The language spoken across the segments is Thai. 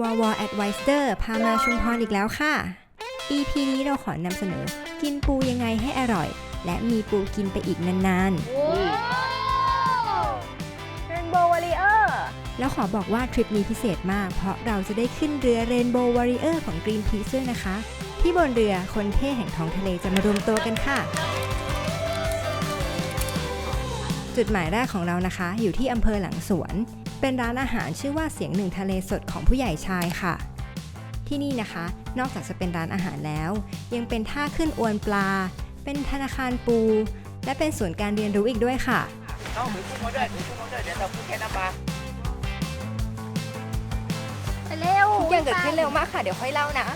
วอวอ Advisor พามาชุมพรอีกแล้วค่ะ EP นี้เราขอนำเสนอ กินปูยังไงให้อร่อย และมีปูกินไปอีกนานเรนโบว์วอริเออร์ๆแล้วขอบอกว่าทริปนี้พิเศษมาก เพราะเราจะได้ขึ้นเรือ Rainbow Warrior ของ Greenpeace ด้วยนะคะ ที่บนเรือคนเท่แห่งท้องทะเลจะมารวมตัวกันค่ะ จุดหมายแรกของเรานะคะ อยู่ที่อำเภอหลังสวน เป็นร้านอาหารชื่อว่าเสียงหนึ่งทะเลสดของผู้ใหญ่ชายค่ะ ที่นี่นะคะ นอกจากจะเป็นร้านอาหารแล้ว ยังเป็นท่าขึ้นอวนปลา เป็นธนาคารปู และเป็นศูนย์การเรียนรู้อีกด้วยค่ะน้องถือกุ้งมาด้วยถือกุ้งมาด้วยเดี๋ยวเราพูดแค่น้ำปลาไปเร็วทุกอย่างเกิดขึ้นเร็วมากค่ะ เดี๋ยวค่อยเล่านะ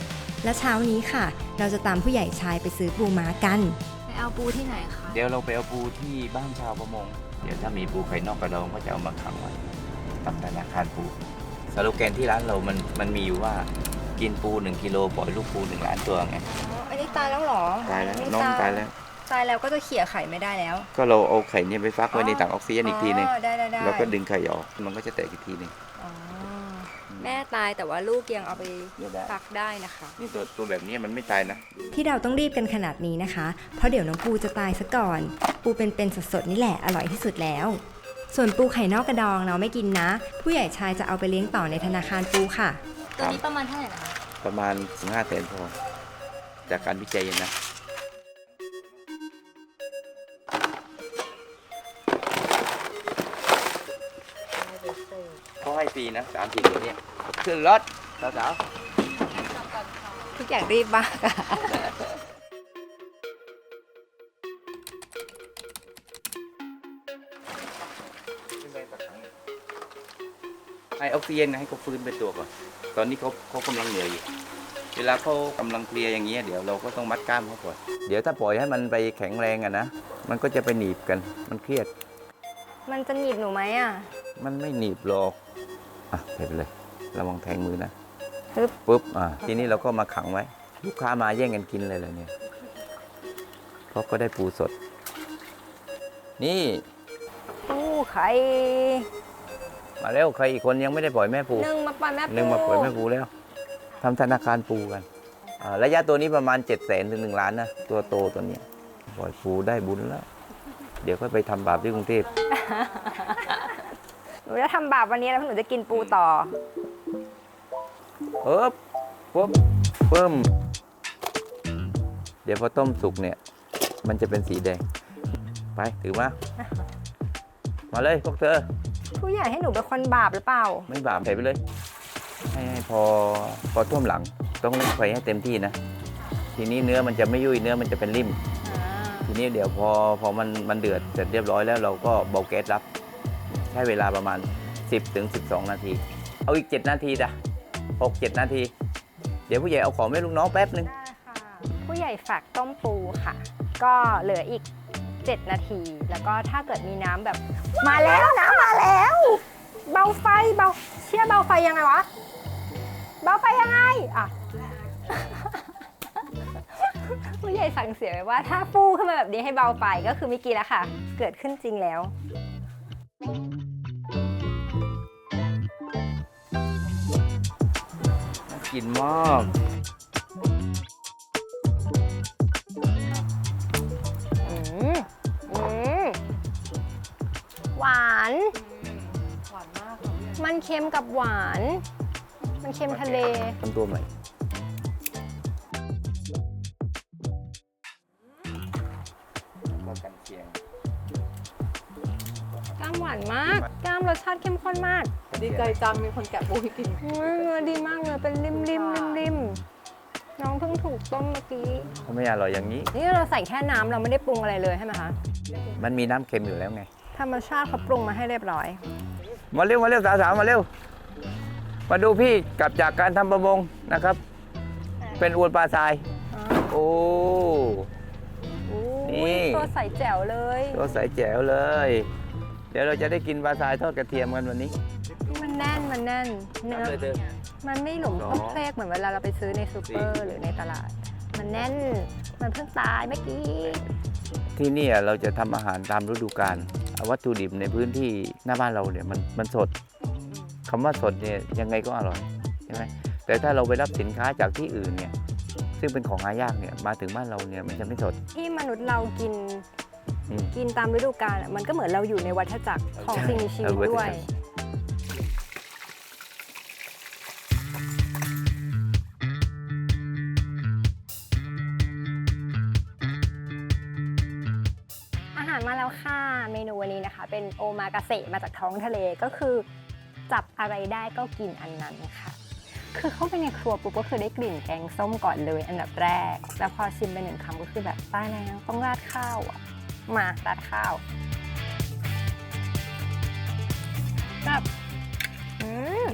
และเช้านี้ค่ะ เราจะตามผู้ใหญ่ชายไปซื้อปูม้ากัน ไปเอาปูที่ไหนคะ เดี๋ยวเราไปเอาปูที่บ้านชาวประมง เดี๋ยวถ้ามีปูไข่นอกกระดองก็จะเอามาขังไว้ ทำธนาคารปูสโลแกนที่ร้านเรามันมันมีอยู่ว่ากินปูหนึ่งกิโลปล่อยลูกปูหนึ่งล้านตัวไงอันนี้ตายแล้วหรอตายแล้วน้องตายแล้ว ตายแล้วก็จะเขี่ยไข่ไม่ได้แล้ว ก็เราเอาไข่เนี่ยไปฟักไว้ในถังออกซิเจนอีกทีหนึงได้ได้ได้แล้วก็ดึงไข่ออกมันก็จะแตกอีกทีหนึงแม่ตายแต่ว่าลูกยังเอาไปเดี๋ยวได้ฟักได้นะคะ นี่ตัวตัวแบบนี้มันไม่ตายนะ ที่เราต้องรีบกันขนาดนี้นะคะ เพราะเดี๋ยวน้องปูจะตายซะก่อน ปูเป็นๆสดๆนี่แหละอร่อยที่สุดแล้ว ส่วนปูไข่นอกกระดองเราไม่กินนะ ผู้ใหญ่ชายจะเอาไปเลี้ยงต่อในธนาคารปูค่ะ ตัวนี้ประมาณเท่าไหร่นะคะประมาณ15แสนพอจากการวิจัยนะ เขาให้ฟรีนะสามสิบตัวเนี่ยขึ้นรถสาวทุกอย่างรีบมากอะ ออกซิเจนให้เขาฟื้นเป็นตัวก่อน ตอนนี้เขาเขากำลังเหนื่อยอยู่เวลาเขากำลังเพลียอย่างเงี้ยเดี๋ยวเราก็ต้องมัดกล้ามเขาก่อน เดี๋ยวถ้าปล่อยให้มันไปแข็งแรงอะนะ มันก็จะไปหนีบกัน มันเครียด มันจะหนีบหนูไหมอะมันไม่หนีบหรอก อะไปไปเลย ระวังแทงมือนะปึ๊บปุ๊บ อะทีนี้เราก็มาขังไว้ ลูกค้ามาแย่งกันกินเลยเลยเนี่ย เพราะก็ได้ปูสด นี่ปูไข่ มาเร็วใครอีกคนยังไม่ได้ปล่อยแม่ปูนึ่งมาปล่อยแม่ปูหนึ่งมาปล่อยแม่ปูแล้วทำธนาคารปูกันอ่าระยะตัวนี้ประมาณ7จ็ดแสนถึงหนึ่งล้านนะตัวโตตัวเนี้ยปล่อยปูได้บุญแล้ว เดี๋ยวก็ไปทำบาปที่กรุงเทพหนูจะทำบาปวันนี้แล้วหนูจะกินปูต่อเอ๊บปุ๊บเพิ่มเดี๋ยวพอต้มสุกเนี่ย มันจะเป็นสีแดง ไปถือมา มาเลยพวกเธอ ผู้ใหญ่ให้หนูเป็นคนบาปหรือเปล่า ไม่บาปใส่ไปเลย ให้ให้พอพอท่วมหลัง ต้องเล่นไฟให้เต็มที่นะ ทีนี้เนื้อมันจะไม่ยุ่ยเนื้อมันจะเป็นริ่ม ทีนี้เดี๋ยวพอพอมันมันเดือดเสร็จเรียบร้อยแล้วเราก็เบาแก๊สรับ ใช้เวลาประมาณ 10ถึง12 นาที เอาอีก 7 นาทีจ้ะ6 7 นาที เดี๋ยวผู้ใหญ่เอาของให้ลูกน้องแป๊บนึง ได้ค่ะ ผู้ใหญ่ฝากต้มปูค่ะ ก็เหลืออีก 7 นาที แล้วก็ถ้าเกิดมีน้ำแบบ มาแล้วน้ำมาแล้ว เบาไฟเบาเชี่ยเบาไฟยังไงวะ เบาไฟยังไงอะผู้ใหญ่สั่งเสียไว้ว่าถ้าปูขึ้นมาแบบนี้ให้เบาไฟก็คือเมื่อกี้แล้วค่ะ เกิดขึ้นจริงแล้วกินมาก หวานหวานมากมันเค็มกับหวาน มันเค็มทะเล ทำตัวใหม่ ก็กันเชียงกล้ามหวานมาก กล้ามรสชาติเข้มข้นมากดีใจจังมีคนแกะปูให้กินอุ๊ยเนื้อดีมากเลยเป็นริมริมริมริมน้องเพิ่งถูกต้มเมื่อกี้ถ้าไม่อร่อยอย่างนี้ นี่เราใส่แค่น้ำเราไม่ได้ปรุงอะไรเลยใช่ไหมคะ มันมีน้ำเค็มอยู่แล้วไง ธรรมชาติเขาปรุงมาให้เรียบร้อย มาเร็วมาเร็วสาวๆมาเร็ว มาดูพี่กลับจากการทำประมงนะครับ เป็นอวนปลาทราย โอ้นี่ ตัวใสแจ๋วเลยตัวใสแจ๋วเลย เดี๋ยวเราจะได้กินปลาทรายทอดกระเทียมกันวันนี้มันแน่นมันแน่นเนื้อ เลยเธอ มันไม่หลงสองต้องเพลกเหมือนเวลาเราไปซื้อในซูเปอสี่ร์หรือในตลาด มันแน่น มันเพิ่งตายเมื่อกี้ ที่เนี่ยเราจะทำอาหารตามฤดูกาล วัตถุดิบในพื้นที่หน้าบ้านเราเนี่ยมันมันสดคำว่าสดเนี่ยยังไงก็อร่อยใช่ไหมแต่ถ้าเราไปรับสินค้าจากที่อื่นเนี่ยซึ่งเป็นของหายากเนี่ยมาถึงบ้านเราเนี่ยมันจะไม่สด ที่มนุษย์เรากินอืมกินตามฤดูกาลอะมันก็เหมือนเราอยู่ในวัฏจักรของใช่สิ่งมีชีวิตเออวัฏจักรด้วยาหารมาแล้วค่ะ เมนูวันนี้นะคะ เป็นโอมากาเสะมาจากท้องทะเลก็คือ จับอะไรได้ก็กินอันนั้นค่ะ คือเข้าไปในครัวปุ๊บก็คือได้กลิ่นแกงส้มก่อนเลยอันดับแรก แล้วพอชิมไปหนึ่งคำก็คือแบบตายแล้วต้องราดข้าวอะมาราดข้าวแบบอืม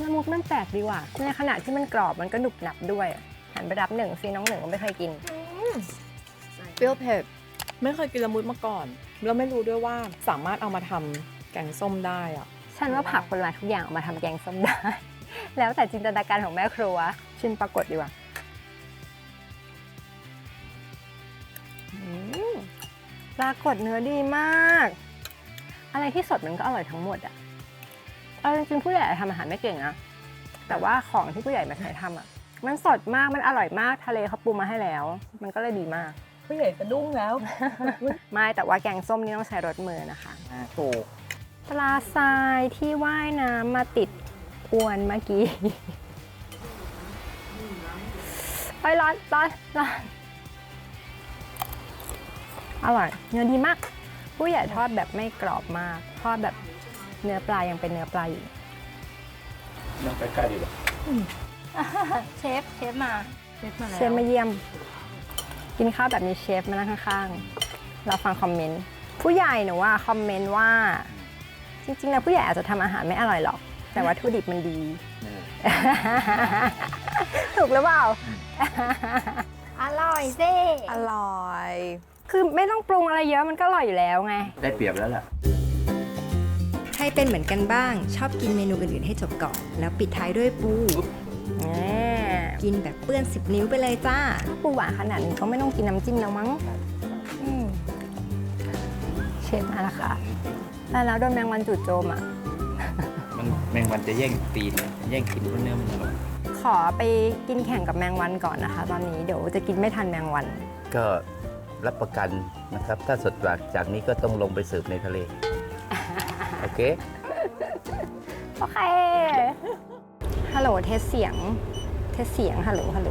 ละมุกมันแปลกดีว่ะในขณะที่มันกรอบมันก็หนุบหนับด้วยอะหันไปรับหนึ่งซีน้องหนึ่งก็ไม่เคยกินเปรี้ยวเผ็ด ไม่เคยกินละมุดมาก่อน แล้วไม่รู้ด้วยว่าสามารถเอามาทำแกงส้มได้อะฉันว่าผักผลไม้ทุกอย่างเอามาทำแกงส้มได้ แล้วแต่จินตนาการของแม่ครัว ชิมปรากฏดีกว่าปรากฏเนื้อดีมาก อะไรที่สดมันก็อร่อยทั้งหมดอะเอาจริงๆผู้ใหญ่ทำอาหารไม่เก่งนะแต่ว่าของที่ผู้ใหญ่มาใช้ทำอะมันสดมากมันอร่อยมากทะเลเขาปรุงมาให้แล้ว มันก็เลยดีมาก ผู้ใหญ่สะดุ้งแล้ว ไม่แต่ว่าแกงส้มนี่ต้องใช้รสมือนะคะถูกปลาทรายที่ว่ายน้ำมาติดอวนเมื่อกี้ไปร้อนร้อนร้อนอร่อย เนื้อดีมาก ผู้ใหญ่ทอดแบบไม่กรอบมาก ทอดแบบเนื้อปลายังเป็นเนื้อปลาอยู่ นั่งใกล้ๆดีกว่าเชฟ เชฟมา เชฟมาแล้ว เชฟมาเยี่ยม กินข้าวแบบมีเชฟมานั่งข้างๆ เราฟังคอมเมนต์ ผู้ใหญ่หนูว่าคอมเมนต์ว่า จริงๆแล้วผู้ใหญ่อาจจะทำอาหารไม่อร่อยหรอก แต่วัตถุดิบมันดี ถูกหรือเปล่า อร่อยสิอร่อย คือไม่ต้องปรุงอะไรเยอะมันก็อร่อยอยู่แล้วไง ได้เปรียบแล้วล่ะใครเป็นเหมือนกันบ้าง ชอบกินเมนูอื่นๆให้จบก่อน แล้วปิดท้ายด้วยปูแหม กินแบบเปื้อน 10 นิ้วไปเลยจ้าปูหวานขนาดนี้ก็ไม่ต้องกินน้ำจิ้มแล้วมั้งอืมเชฟมาและค่ะแต่แล้วโดนแมงวันจู่โจมอะ มันแมงวันจะแย่งตีนแย่งกินเพราะเนื้อมันอร่อยขอไปกินแข่งกับแมงวันก่อนนะคะ ตอนนี้เดี๋ยวจะกินไม่ทันแมงวัน ก็รับประกันนะครับ ถ้าสดจากจากนี้ก็ต้องลงไปสืบในทะเล โอเค โอเค ฮัลโหลเทสเสียง เทสเสียงฮัลโหลฮัลโหล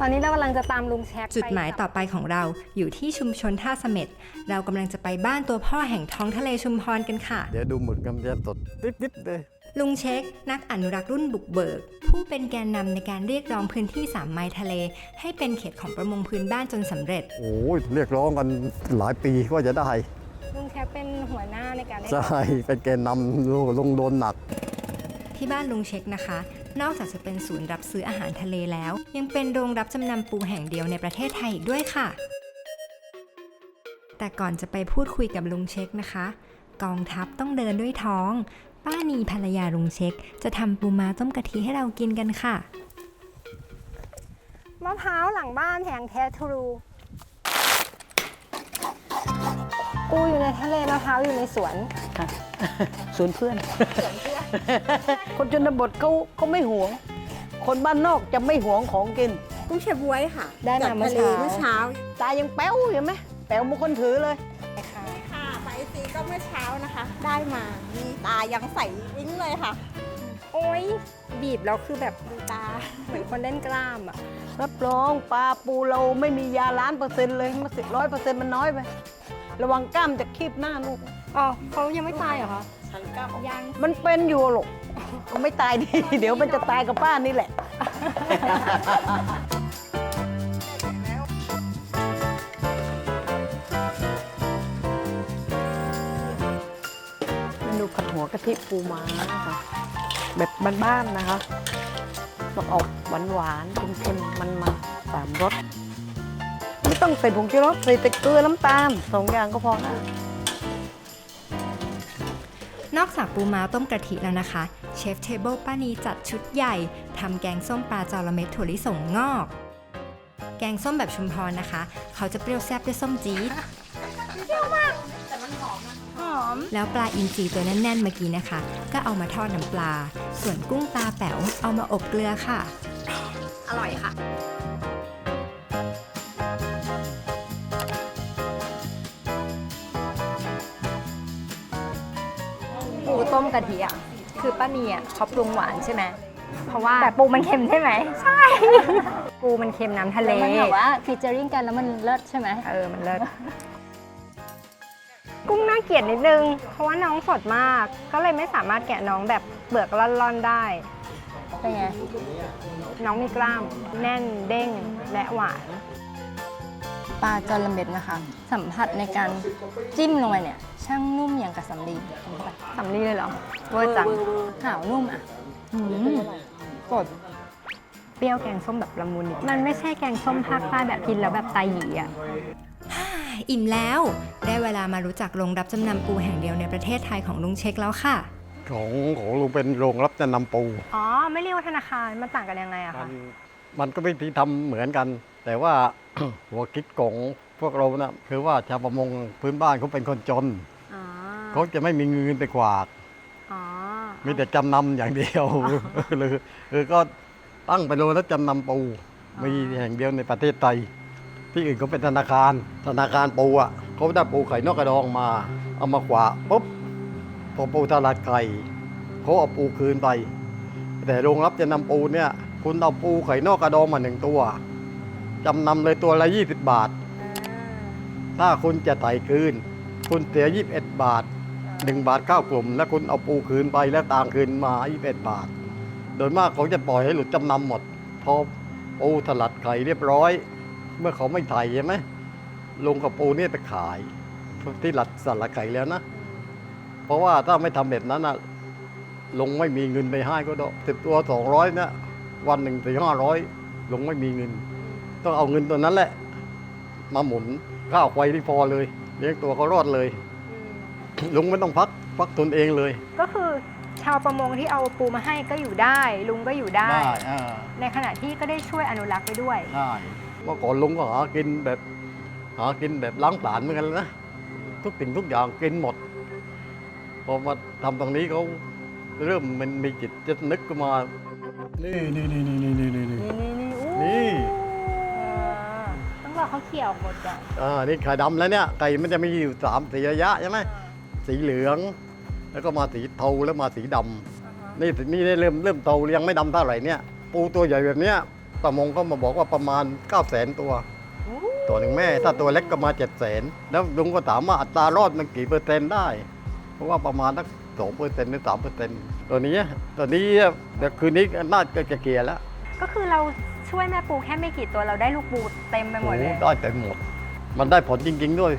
ตอนนี้เรากำลังจะตามลุงแช็คจุดหมายต่อไปของเราอยู่ที่ชุมชนท่าเสม็ดเรากำลังจะไปบ้านตัวพ่อแห่งท้องทะเลชุมพรกันค่ะ เดี๋ยวดูหมึกกำจะสดติ๊ดๆเลยลุงเช็ค นักอนุรักษ์รุ่นบุกเบิก ผู้เป็นแกนนำในการเรียกร้องพื้นที่3ไมล์ทะเล ให้เป็นเขตของประมงพื้นบ้านจนสำเร็จ โอ้ยเรียกร้องกันหลายปีว่าจะได้ ลุงแช็คเป็นหัวหน้าในการเรียกใช่ เป็นแกนนำลงโดนหนักที่บ้านลุงเช็คนะคะ นอกจากจะเป็นศูนย์รับซื้ออาหารทะเลแล้ว ยังเป็นโรงรับจำนำปูแห่งเดียวในประเทศไทยอีกด้วยค่ะ แต่ก่อนจะไปพูดคุยกับลุงเช็คนะคะ กองทัพต้องเดินด้วยท้อง ป้านีภรรยาลุงเช็ค จะทำปูม้าต้มกะทิให้เรากินกันค่ะ มะพร้าวหลังบ้านแห่งแท้ทรู ปูอยู่ในทะเลมะพร้าวอยู่ในสวนสวนเพื่อน คนชนบทเขาเขาไม่หวง คนบ้านนอกจะไม่หวงของกิน กุ้งเชฟบวยค่ะได้มาจากเมื่อทะเลเช้าเมื่อเช้าตายังแป้วเห็นไหมแป้วบางคนถือเลย ค่ะไฟซีก็เมื่อเช้านะคะ ได้มามีตายังใสวิ่งเลยค่ะ โอ้ยบีบแล้วคือแบบดูตา เหมือนคนเล่นกล้ามอะ รับรองปลาปูเราไม่มียาล้านเปอร์เซ็นต์เลยมาสิร้อยเปอร์เซ็นต์มันน้อยไป ระวังกล้ามจะคีบหน้าลูก อ๋อเขายังไม่ตายเหรอคะยังมันเป็นอยู่หรอกก็ไม่ตายดี เดี๋ยวมันจะตายกับป้านี่แหละ เมนูผัดหัวกะทิปูม้าค่ะ แบบบ้านๆนะคะมันออกหวานๆเค็มๆมันๆสามรสไม่ ต้องใส่ผงชูรสใส่แต่เกลือน้ำตาลสองอย่างก็พอค่ะนอกจากปูม้าต้มกะทิแล้วนะคะ เชฟเทเบิลป้านีจัดชุดใหญ่ทำแกงส้มปลาจอระเม็ดถั่วลิสงงอก แกงส้มแบบชุมพรนะคะ เขาจะเปรี้ยวแซ่บด้วยส้มจี๊ดหอมมแล้วปลาอินทรีตัวแน่นๆเมื่อกี้นะคะ ก็เอามาทอดน้ำปลา ส่วนกุ้งตาแป๋วเอามาอบเกลือค่ะ อร่อยค่ะ ปูต้มกะทิอะคือป้านีอะเขาปรุงหวานใช่ไหมเพราะว่าแต่ปูมันเค็มใช่ไหมใช่ ปูมันเค็มน้ำทะเลมันแบบว่าฟีเจอริงกันแล้วมันเลิศใช่ไหมเออมันเลิศกุ้งน่าเกลียดนิดนึง เพราะว่าน้องสดมาก ก็เลยไม่สามารถแกะน้องแบบเปลือกล่อนๆได้เป็นไงน้องมีกล้ามแน่นเด้งและหวานปลาจระเม็ดนะคะ สัมผัสในการจิ้มลงไปเนี่ย ช่างนุ่มอย่างกับสำลีสำลีเลยเหรอเวอร์จังขาวนุ่มอะอืมกดเปรี้ยวแกงส้มแบบละมุนนิดมันไม่ใช่แกงส้มภาคใต้แบบกินแล้วแบบตายหยีอะอิ่มแล้ว ได้เวลามารู้จักโรงรับจำนำปูแห่งเดียวในประเทศไทยของลุงเช็คแล้วค่ะ ของของลุงเป็นโรงรับจำนำปู อ๋อ ไม่เรียกว่าธนาคารมันต่างกันยังไงอะมัคะนมันก็วิธีทำเหมือนกัน แต่ว่าหัวคิดของพวกเรานะคือว่าชาวประมงพื้นบ้านเขาเป็นคนจนอ๋อ เขาจะไม่มีเงินไปกวาดอ๋อมีแต่จำนำอย่างเดียวเลยคือก็ตั้งเป็นโรงรับจำนำปูมีแห่งเดียวในประเทศไทย ที่อื่นก็เป็นธนาคาร ธนาคารปูอะเขาได้ปูไข่นอกกระดองมา เอามากวาดปุ๊บพอปูตลาดไข่เขาเอาปูคืนไป แต่โรงรับจะนำปูเนี่ย คุณเอาปูไข่นอกกระดองมาหนึ่งตัวจำนำเลยตัวละ 20 บาท ถ้าคุณจะไต่คืน คุณเสีย 21 บาท 1 บาทข้ากลุ่ม แล้วคุณเอาปูคืนไปแล้วต่างคืนมา21บาท โดยมากเขาจะปล่อยให้หลุดจำนำหมด พอปูสลัดไข่เรียบร้อย เมื่อเขาไม่ไถ่ใช่ไหมลงกับปูนี่ไปขายที่หลัดสลัดไข่แล้วนะ เพราะว่าถ้าไม่ทำแบบนั้นนะลงไม่มีเงินไปให้ก็ได้สิบตัวสองร้อยนะวันหนึ่งสี่ห้าร้อยลงไม่มีเงิน ต้องเอาเงินตัวนั้นแหละ มาหมุนข้าวไฟที่พอเลย เลี้ยงตัวเขารอดเลย ลุงไม่ต้องพักพักตนเองเลย ก็คือชาวประมงที่เอาปูมาให้ก็อยู่ได้ ลุงก็อยู่ได้อ่าในขณะที่ก็ได้ช่วยอนุรักษ์ไปด้วยใช่เมื่อก่อนลุงก็หากินแบบหากินแบบล้างผลาญเหมือนกันนะทุกสิ่งทุกอย่างกินหมดพอมาทำตรงนี้เขาเริ่มมันมีจิตจะนึกขึ้นมา นี่นี่นี่นี่นี่นี่นี่นี่ นี่นี่นี่อู้นี่ต้องรอเขาเขี่ยออกหมดก่อน อ่านี่ไข่ดำแล้วเนี่ยไก่มันจะมีอยู่สามสีระยะใช่ไหม สีเหลือง แล้วก็มาสีเทาแล้วมาสีดำนี่นี่ได้เริ่มเริ่มโตยังไม่ดำเท่าไหร่เนี่ย ปูตัวใหญ่แบบเนี้ยประมงก็มาบอกว่าประมาณ 9 0 0 0 0 0 ตัวตัวหนึ่งแม่ ถ้าตัวเล็กก็มา 7 0 0 0 0 0แล้วลุงก็ถามว่าอัตรารอดมันกี่เปอร์เซ็นต์ได้ เพราะว่าประมาณสักสองเปอร์เซ็นต์หรือสามเปอร์เซ็นต์ตัวนี้ตัวนี้เดี๋ยวคืนนี้น่าจะเกลียร์แล้วก็คือเราช่วยแม่ปูแค่ไม่กี่ตัวเราได้ลูกปูเต็มไปหมดเลย โอ้ได้เต็มหมด มันได้ผลจริง ๆ ด้วย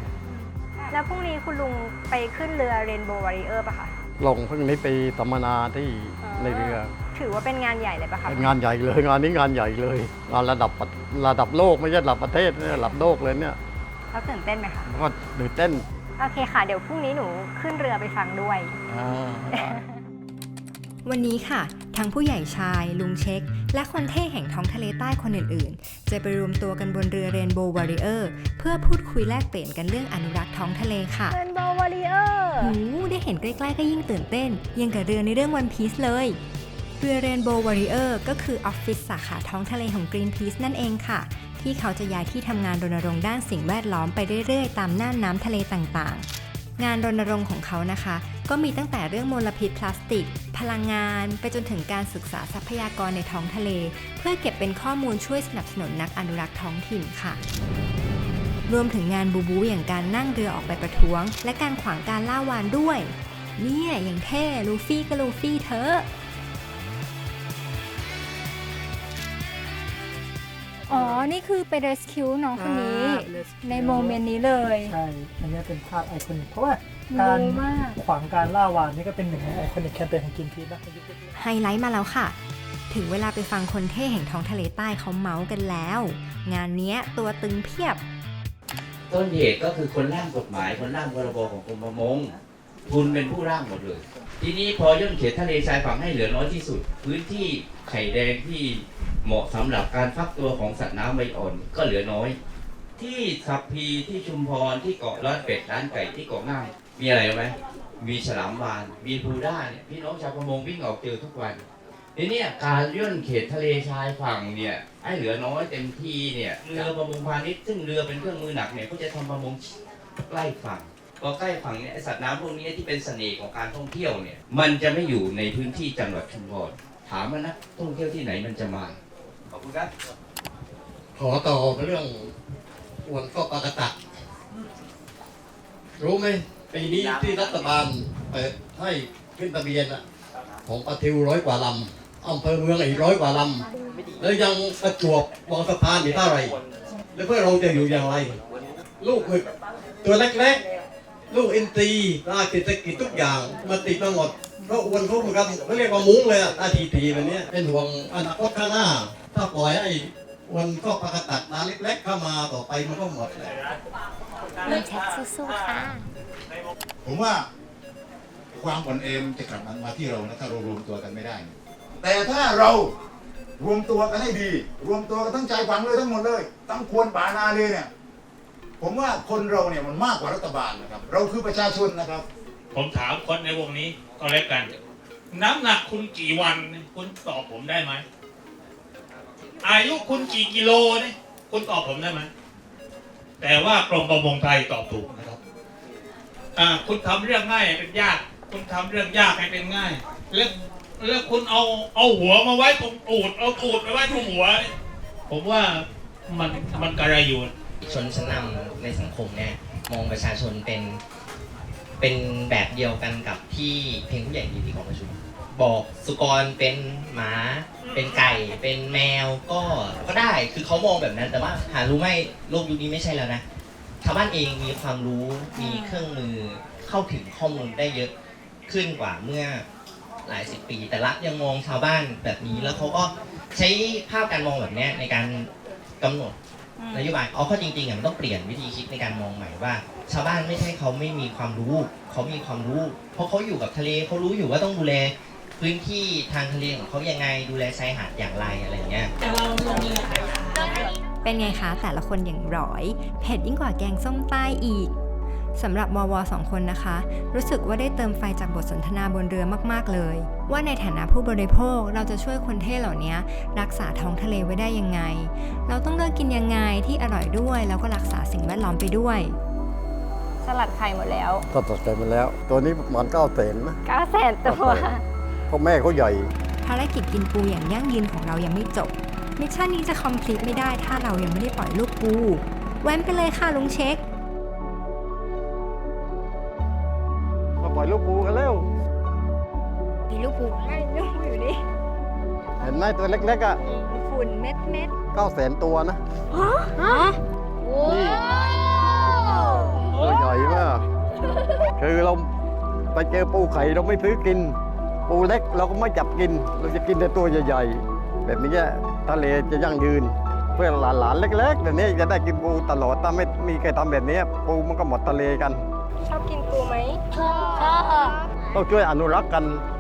แล้วพรุ่งนี้คุณลุงไปขึ้นเรือเรนโบว์วอริเออร์ป่ะคะ ลงเพิ่งนี้ไปสัมมนาที่ในเรือ ถือว่าเป็นงานใหญ่เลยป่ะคะเป็นงานใหญ่เลยงานนี้งานใหญ่เลยงานระดับประระดับโลกไม่ใช่ระดับประเทศนะระดับโลกเลยเนี่ยแล้วตื่นเต้นไหมคะก็ตื่นเต้น โอเคค่ะ เดี๋ยวพรุ่งนี้หนูขึ้นเรือไปฟังด้วย อ่า วันนี้ค่ะ ทั้งผู้ใหญ่ชาย ลุงเช็ค และคนเท่แห่งท้องทะเลใต้คนอื่นๆ จะไปรวมตัวกันบนเรือเรนโบว์วอริเออร์เพื่อพูดคุยแลกเปลี่ยนกันเรื่องอนุรักษ์ท้องทะเลค่ะ เรนโบว์วอริเออร์ หูได้เห็นใกล้ๆก็ยิ่งตื่นเต้น ยังกับเรือในเรื่องวันพีซเลย เรือเรนโบว์วอริเออร์ก็คือออฟฟิศสาขาท้องทะเลของ Greenpeace นั่นเองค่ะ ที่เขาจะย้ายที่ทำงานรณรงค์ด้านสิ่งแวดล้อมไปเรื่อยๆ ตามน่านน้ำทะเลต่างๆ งานรณรงค์ของเขานะคะ ก็มีตั้งแต่เรื่องมลพิษพลาสติก พลังงาน ไปจนถึงการศึกษาทรัพยากรในท้องทะเล เพื่อเก็บเป็นข้อมูลช่วยสนับสนุนนักอนุรักษ์ท้องถิ่นค่ะรวมถึงงานบูบูอย่างการนั่งเรือออกไปประท้วง และการขวางการล่าวานด้วย เนี่ยอย่างเท่ลูฟี่ก็ลูฟี่เธอะ อ๋อ นี่คือไป rescue น้องคนนี้ในโมเมนต์นี้เลย ใช่ อันนี้เป็นภาพไอคอนิกเพราะว่าการรู้มาก ขวางการล่าวานนี่ก็เป็นหนึ่งในไอคอนิกแคมเปญของกินพีนะในยุคนี้ ไฮไลท์มาแล้วค่ะ ถึงเวลาไปฟังคนเท่แห่งท้องทะเลใต้เขาเมาส์กันแล้ว งานเนี้ยตัวตึงเพียบ ต้นเหตุก็คือคนร่างกฎหมาย คนร่างพรบของกรมประมง คุณเป็นผู้ร่างหมดเลย ทีนี้พอย่นเขตทะเลชายฝั่งให้เหลือน้อยที่สุด พื้นที่ไข่แดงที่เหมาะสำหรับการฟักตัวของสัตว์น้ำใบอ่อนก็เหลือน้อย ที่สัพพีที่ชุมพรที่เกาะล้านเป็ดล้านไก่ที่เกาะง่ามมีอะไรไหมมีฉลามวานมีบลูด้าเนี่ยพี่น้องชาวประมงวิ่งออกเจอทุกวันทีนี้การย่นเขตทะเลชายฝั่งเนี่ยให้เหลือน้อยเต็มที่เนี่ยเรือประมงพาณิชย์ซึ่งเรือเป็นเครื่องมือหนักเนี่ยก็จะทำประมงใกล้ฝั่ง พอใกล้ฝั่งเนี่ยไอ้สัตว์น้ำพวกนี้ที่เป็นเสน่ห์ของการท่องเที่ยวเนี่ย มันจะไม่อยู่ในพื้นที่จังหวัดชุมพรถามว่านักท่องเที่ยวที่ไหนมันจะมา ขอบคุณครับ ขอต่อเรื่องอวนก็ปากกะตัก รู้ไหมปีนี้ที่รัฐบาลเปิดให้ขึ้นทะเบียนอะของปะทิวร้อยกว่าลำอำเภอเมืองอีกร้อยกว่าลำแล้วยังประจวบวังสะพานอีกเท่าไหร่แล้วเพื่อเราจะอยู่อย่างไร ลูกหมึกตัวเล็กๆ ลูกอินทรีปลาเศรษฐกิจทุกอย่างมาติดมาหมดเพราะอวนเขาเหมือนกันเขาเรียกว่ามุ้งเลยอะอาทีทีแบบเนี้ยเป็นห่วงอนาคตข้างหน้า ถ้าปล่อยให้อวนก็ปากกะตักน้ำเล็กๆเข้ามาต่อไปมันก็หมดเลยมีแท็กสู้ๆค่ะผมว่าความอ่อนแอมนจะกลับมามาที่เรานะถ้าเรารวมตัวกันไม่ได้ แต่ถ้าเรารวมตัวกันให้ดี รวมตัวกันทั้งใจฝังเลยทั้งหมดเลย ทั้งควรป่านาเลยเนี่ย ผมว่าคนเราเนี่ยมันมากกว่ารัฐบาลนะครับ เราคือประชาชนนะครับ ผมถามคนในวงนี้ก็แล้วกัน น้ำหนักคุณกี่วันเนี่ยคุณตอบผมได้ไหมอายุคุณกี่กิโลเนี่ยคุณตอบผมได้ไหมแต่ว่ากรมประมงไทยตอบถูกนะครับอ่าคุณทำเรื่องง่ายให้เป็นยาก คุณทำเรื่องยากให้เป็นง่าย แล้วแล้วคุณเอาเอาหัวมาไว้ตรงตูดเอาตูดไปไว้ตรงหัวนี่ผมว่ามันมันกระไรอยู่ ชนชั้นนำในสังคมเนี่ยมองประชาชนเป็นเป็นแบบเดียวกันกับที่เพลงผู้ใหญ่ดีที่ของประชุม บอกสุกรเป็นหมา เป็นไก่ เป็นแมวก็ก็ได้คือเขามองแบบนั้นแต่ว่าหารู้ไหมโลกยุคนี้ไม่ใช่แล้วนะชาวบ้านเองมีความรู้มีเครื่องมือเข้าถึงข้อมูลได้เยอะขึ้นกว่าเมื่อหลายสิบปี แต่รัฐยังมองชาวบ้านแบบนี้แล้วเขาก็ใช้ภาพการมองแบบนี้ในการกำหนด นโยบายเอาเข้อจริงๆอะมันต้องเปลี่ยนวิธีคิดในการมองใหม่ว่า ชาวบ้านไม่ใช่เขาไม่มีความรู้ เขามีความรู้ เพราะเขาอยู่กับทะเลเขารู้อยู่ว่าต้องดูแลพื้นที่ทางทะเลของเขายังไงดูแลชายหาดอย่างไรอะไรเงี้ยเป็นไงคะ แต่ละคนอย่างร้อยเผ็ดยิ่งกว่าแกงส้มใต้อีกสำหรับววสองคนนะคะ รู้สึกว่าได้เติมไฟจากบทสนทนาบนเรือมาก ๆ เลย ว่าในฐานะผู้บริโภคเราจะช่วยคนเท่เหล่านี้รักษาท้องทะเลไว้ได้ยังไง เราต้องเลือกกินยังไงที่อร่อยด้วย แล้วก็รักษาสิ่งแวดล้อมไปด้วย สลัดไข่หมดแล้วก็ตัดใจมาแล้ว ตัวนี้ประมาณเก้าแสนนะ9แสนตัว เพราะแม่เขาใหญ่ ภารกิจกินปูอย่างยั่งยืนของเรายังไม่จบ มิชชั่นนี้จะคอมพลีทไม่ได้ถ้าเรายังไม่ได้ปล่อยลูกปู แว้นไปเลยค่ะลุงเช็ค มาปล่อยลูกปูกันเร็ว มีลูกปูไม่ลูกอยู่นี่เห็นไหมตัวเล็กๆอะ ฝุ่นเม็ด เม็ดเก้าแสนตัวนะนี่ตัวใหญ่มากคือเราไปเจอปูไข่เราไม่ซื้อกิน ปูเล็กเราก็ไม่จับกิน เราจะกินแต่ตัวใหญ่ๆ แบบนี้ทะเลจะยั่งยืน เพื่อหลานๆเล็กๆแบบนี้จะได้กินปูตลอดถ้าไม่มีใครทำแบบนี้ปูมันก็หมดทะเลกัน ชอบกินปูไหมต้องช่วยอนุรักษ์กันอ